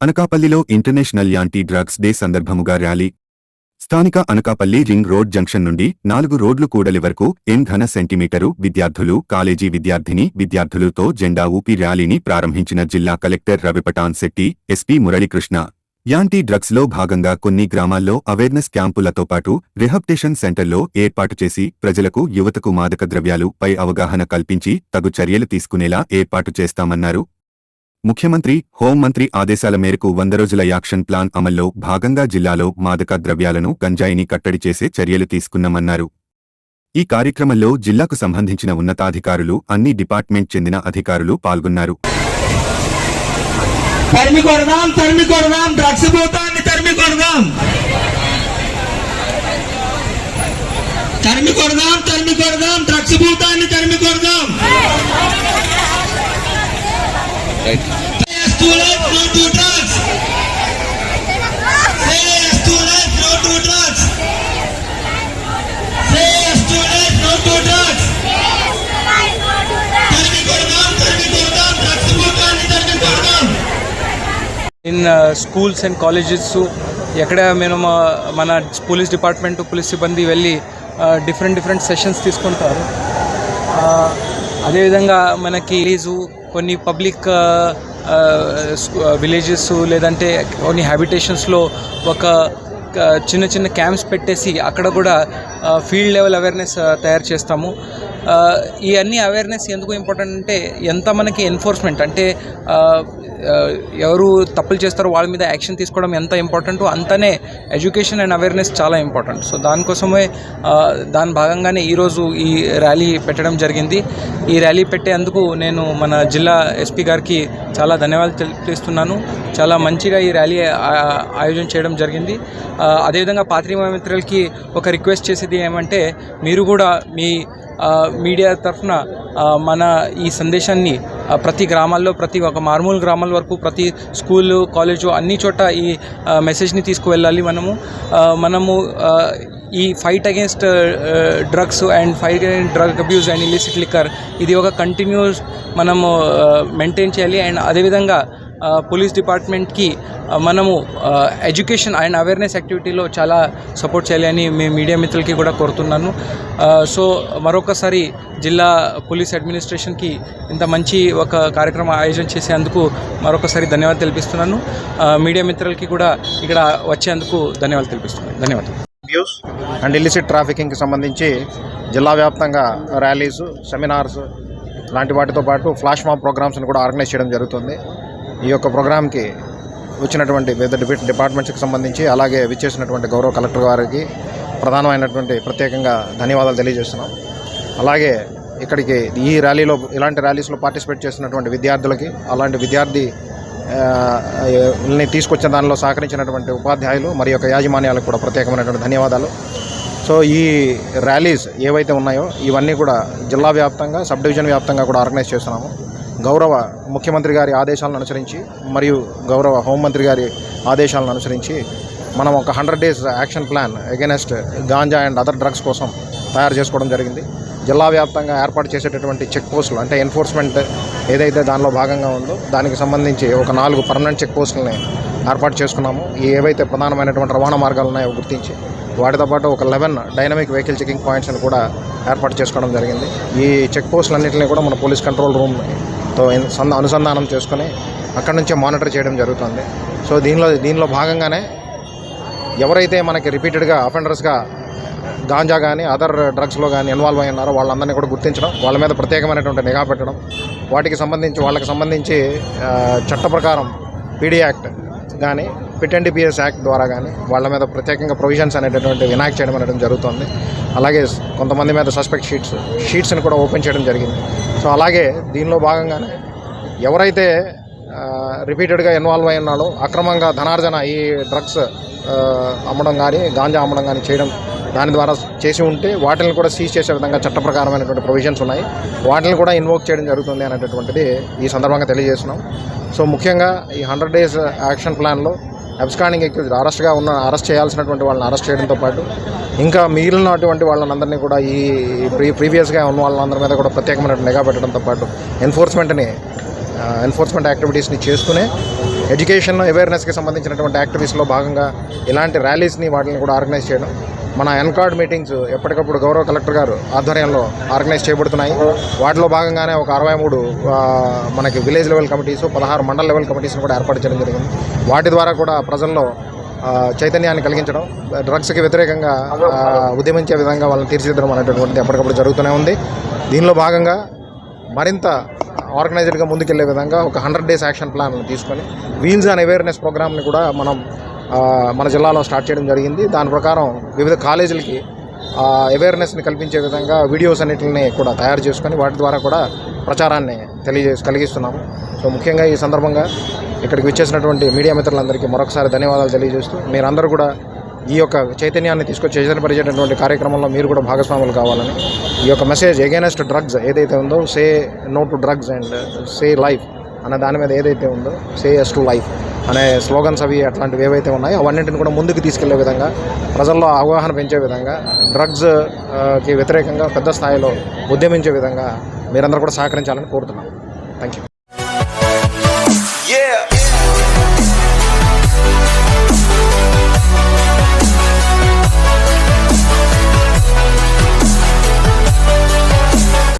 అనకాపల్లిలో international anti drugs day సందర్భముగా rally. స్థానిక అనకాపల్లి రింగ్ రోడ్ జంక్షన్ నుండి నాలుగు రోడ్లు కూడలి వరకు ఎన్ ఘన సెంటీమీటరు విద్యార్థులు కాలేజీ విద్యార్థిని విద్యార్థులతో జెండా ఊపి ర్యాలీని ప్రారంభించిన జిల్లా collector Ravipatan Shetty SP Muralikrishna. Anti డ్రగ్స్లో భాగంగా కొన్ని గ్రామాల్లో అవేర్నెస్ క్యాంపులతో పాటు రిహబ్టేషన్ సెంటర్లో ఏర్పాటు చేసి ప్రజలకు యువతకు మాదక ద్రవ్యాలు పై అవగాహన కల్పించి తగు చర్యలు తీసుకునేలా ఏర్పాటు చేస్తామన్నారు. ముఖ్యమంత్రి హోంమంత్రి ఆదేశాల మేరకు వంద రోజుల యాక్షన్ ప్లాన్ అమల్లో భాగంగా జిల్లాలో మాదక ద్రవ్యాలను గంజాయిని కట్టడి చేసే చర్యలు తీసుకున్నామన్నారు. ఈ కార్యక్రమంలో జిల్లాకు సంబంధించిన ఉన్నతాధికారులు అన్ని డిపార్ట్మెంట్ చెందిన అధికారులు పాల్గొన్నారు. తరిమి కొడదాం తరిమి కొడదాం ఇన్ స్కూల్స్ అండ్ కాలేజెస్ ఎక్కడ మేము uh, మన పోలీస్ డిపార్ట్మెంట్ పోలీస్ సిబ్బంది వెళ్ళి డిఫరెంట్ డిఫరెంట్ సెషన్స్ తీసుకుంటారు. Uh, అదేవిధంగా మనకి రిలీజు కొన్ని పబ్లిక్ విలేజెస్ లేదంటే కొన్ని హ్యాబిటేషన్స్లో ఒక చిన్న చిన్న క్యాంప్స్ పెట్టేసి అక్కడ కూడా ఫీల్డ్ లెవెల్ అవేర్నెస్ తయారు చేస్తాము. ఇవన్నీ ఈ అన్ని అవేర్నెస్ ఎందుకు ఇంపార్టెంట్ అంటే ఎంత మనకి ఎన్ఫోర్స్మెంట్ అంటే ఎవరు తప్పులు చేస్తారో వాళ్ళ మీద యాక్షన్ తీసుకోవడం ఎంత ఇంపార్టెంటో అంతనే ఎడ్యుకేషన్ అండ్ అవేర్నెస్ చాలా ఇంపార్టెంట్. సో దానికోసమే దాని భాగంగానే ఈరోజు ఈ ర్యాలీ పెట్టడం జరిగింది. ఈ ర్యాలీ పెట్టేందుకు నేను మన జిల్లా ఎస్పీ గారికి చాలా ధన్యవాదాలు తెలియజేస్తున్నాను చాలా మంచిగా ఈ ర్యాలీ ఆయోజన చేయడం జరిగింది. అదేవిధంగా పాత్రిమా మిత్రులకి ఒక రిక్వెస్ట్ చేసేది ఏమంటే మీరు కూడా మీ మీడియా తరఫున మన ఈ సందేశాన్ని ప్రతి గ్రామాల్లో ప్రతి ఒక మారుమూల గ్రామాల వరకు ప్రతి స్కూలు కాలేజు అన్ని చోట ఈ మెసేజ్ని తీసుకువెళ్ళాలి మనము. మనము ఈ fight against drugs and fight against drug abuse and illicit liquor ఇది ఒక కంటిన్యూస్ మనము మెయింటైన్ చేయాలి. అండ్ అదేవిధంగా పోలీస్ డిపార్ట్మెంట్కి మనము ఎడ్యుకేషన్ అండ్ అవేర్నెస్ యాక్టివిటీలో చాలా సపోర్ట్ చేయాలి అని మీ మీడియా మిత్రులకి కూడా కోరుతున్నాను. సో మరొకసారి జిల్లా పోలీస్ అడ్మినిస్ట్రేషన్కి ఇంత మంచి ఒక కార్యక్రమం ఆయోజన చేసేందుకు మరొకసారి ధన్యవాదాలు తెలిపిస్తున్నాను మీడియా మిత్రులకి కూడా ఇక్కడ వచ్చేందుకు ధన్యవాదాలు తెలిపిస్తున్నాను ధన్యవాదాలు. అబ్యూస్ అండ్ ఇలిసిట్ ట్రాఫికింగ్కి సంబంధించి జిల్లా వ్యాప్తంగా ర్యాలీస్ సెమినార్స్ లాంటి వాటితో పాటు ఫ్లాష్ మాబ్ ప్రోగ్రామ్స్ని కూడా ఆర్గనైజ్ చేయడం జరుగుతుంది. ఈ యొక్క ప్రోగ్రామ్కి వచ్చినటువంటి వివిధ డిపార్ట్మెంట్స్కి సంబంధించి అలాగే విచ్చేసినటువంటి గౌరవ కలెక్టర్ గారికి ప్రధానమైనటువంటి ప్రత్యేకంగా ధన్యవాదాలు తెలియజేస్తున్నాం. అలాగే ఇక్కడికి ఈ ర్యాలీలో ఇలాంటి ర్యాలీస్లో పార్టిసిపేట్ చేసినటువంటి విద్యార్థులకి అలాంటి విద్యార్థి ని తీసుకొచ్చిన దానిలో సహకరించినటువంటి ఉపాధ్యాయులు మరి యొక్క యాజమాన్యాలకు కూడా ప్రత్యేకమైనటువంటి ధన్యవాదాలు. సో ఈ ర్యాలీస్ ఏవైతే ఉన్నాయో ఇవన్నీ కూడా జిల్లా వ్యాప్తంగా సబ్ డివిజన్ వ్యాప్తంగా కూడా ఆర్గనైజ్ చేస్తున్నాము. గౌరవ ముఖ్యమంత్రి గారి ఆదేశాలను అనుసరించి మరియు గౌరవ హోంమంత్రి గారి ఆదేశాలను అనుసరించి మనం ఒక hundred days action plan against ganja and other drugs కోసం తయారు చేసుకోవడం జరిగింది. జిల్లా వ్యాప్తంగా ఏర్పాటు చేసేటటువంటి చెక్ పోస్టులు అంటే ఎన్ఫోర్స్మెంట్ ఏదైతే దానిలో భాగంగా ఉందో దానికి సంబంధించి ఒక నాలుగు పర్మనెంట్ చెక్ పోస్టులని ఏర్పాటు చేసుకున్నాము. ఏవైతే ప్రధానమైనటువంటి రవాణా మార్గాలు ఉన్నాయో గుర్తించి వాటితో పాటు ఒక లెవెన్ డైనమిక్ వెహికల్ చెకింగ్ పాయింట్స్ని కూడా ఏర్పాటు చేసుకోవడం జరిగింది. ఈ చెక్ పోస్టులన్నింటినీ కూడా మన పోలీస్ కంట్రోల్ రూమ్ తో సంద- అనుసంధానం చేసుకొని అక్కడి నుంచే మానిటర్ చేయడం జరుగుతుంది. సో దీనిలో దీనిలో భాగంగానే ఎవరైతే మనకి రిపీటెడ్గా అఫెండర్స్గా గాంజా కానీ అదర్ డ్రగ్స్లో కానీ ఇన్వాల్వ్ అయి ఉన్నారో వాళ్ళందరినీ కూడా గుర్తించడం వాళ్ళ మీద ప్రత్యేకమైనటువంటి నిఘా పెట్టడం వాటికి సంబంధించి వాళ్ళకి సంబంధించి చట్ట ప్రకారం పీడీ యాక్ట్ కానీ పిట్ అండ్ పిఎస్ యాక్ట్ ద్వారా కానీ వాళ్ళ మీద ప్రత్యేకంగా ప్రొవిజన్స్ అనేటటువంటి వినాయక్ చేయడం అనేది జరుగుతుంది. అలాగే కొంతమంది మీద సస్పెక్ట్ షీట్స్ షీట్స్ని కూడా ఓపెన్ చేయడం జరిగింది. సో అలాగే దీనిలో భాగంగానే ఎవరైతే రిపీటెడ్గా ఇన్వాల్వ్ అయి ఉన్నాడో అక్రమంగా ధనార్జన ఈ డ్రగ్స్ అమ్మడం కానీ గాంజా అమ్మడం కానీ చేయడం దాని ద్వారా చేసి ఉంటే వాటిని కూడా సీజ్ చేసే విధంగా చట్ట ప్రకారమైనటువంటి ప్రొవిజన్స్ ఉన్నాయి. వాటిని కూడా ఇన్వోక్ చేయడం జరుగుతుంది అనేటటువంటిది ఈ సందర్భంగా తెలియజేస్తున్నాం. సో ముఖ్యంగా ఈ హండ్రెడ్ డేస్ యాక్షన్ ప్లాన్లో అబ్స్కానింగ్ ఎక్యూజ్ అరెస్ట్గా ఉన్న అరెస్ట్ చేయాల్సినటువంటి వాళ్ళని అరెస్ట్ చేయడంతో పాటు ఇంకా మిగిలినటువంటి వాళ్ళందరినీ కూడా ఈ ప్రీ ప్రీవియస్గా ఉన్న వాళ్ళందరి మీద కూడా ప్రత్యేకమైన నిఘా పెట్టడంతో పాటు ఎన్ఫోర్స్మెంట్ని ఎన్ఫోర్స్మెంట్ యాక్టివిటీస్ని చేస్తూనే ఎడ్యుకేషన్ అవేర్నెస్కి సంబంధించినటువంటి యాక్టివిటీస్లో భాగంగా ఇలాంటి ర్యాలీస్ని వాటిని కూడా ఆర్గనైజ్ చేయడం. మన ఎన్కార్డ్ మీటింగ్స్ ఎప్పటికప్పుడు గౌరవ కలెక్టర్ గారు ఆధ్వర్యంలో ఆర్గనైజ్ చేయబడుతున్నాయి. వాటిలో భాగంగానే ఒక అరవై మూడు మనకి విలేజ్ లెవెల్ కమిటీస్ పదహారు మండల లెవెల్ కమిటీస్ని కూడా ఏర్పాటు చేయడం జరిగింది. వాటి ద్వారా కూడా ప్రజల్లో చైతన్యాన్ని కలిగించడం డ్రగ్స్కి వ్యతిరేకంగా ఉద్యమించే విధంగా వాళ్ళని తీర్చిదిద్దడం అనేటటువంటిది ఎప్పటికప్పుడు జరుగుతూనే ఉంది. దీనిలో భాగంగా మరింత ఆర్గనైజ్డ్గా ముందుకెళ్ళే విధంగా ఒక హండ్రెడ్ డేస్ యాక్షన్ ప్లాన్ తీసుకొని వీల్స్ అండ్ అవేర్నెస్ ప్రోగ్రామ్ని కూడా మనం మన జిల్లాలో స్టార్ట్ చేయడం జరిగింది. దాని ప్రకారం వివిధ కాలేజీలకి అవేర్నెస్ని కల్పించే విధంగా వీడియోస్ అన్నిటిని కూడా తయారు చేసుకొని వాటి ద్వారా కూడా ప్రచారాన్ని తెలియజేసి కలిగిస్తున్నాము. సో ముఖ్యంగా ఈ సందర్భంగా ఇక్కడికి వచ్చేసినటువంటి మీడియా మిత్రులందరికీ మరొకసారి ధన్యవాదాలు తెలియజేస్తూ మీరందరూ కూడా ఈ యొక్క చైతన్యాన్ని తీసుకొచ్చి చైతన్యపరిచేటటువంటి కార్యక్రమంలో మీరు కూడా భాగస్వాములు కావాలని ఈ యొక్క మెసేజ్ ఎగైనెస్ట్ డ్రగ్స్ ఏదైతే ఉందో say no to drugs and say life అన్న దాని మీద ఏదైతే ఉందో సే ఎస్ టు లైఫ్ అనే స్లోగన్స్ అవి అట్లాంటివి ఏవైతే ఉన్నాయో అవన్నింటిని కూడా ముందుకు తీసుకెళ్ళే విధంగా ప్రజల్లో అవగాహన పెంచే విధంగా డ్రగ్స్కి వ్యతిరేకంగా పెద్ద స్థాయిలో ఉద్యమించే విధంగా మీరందరూ కూడా సహకరించాలని కోరుతున్నాను థ్యాంక్ యూ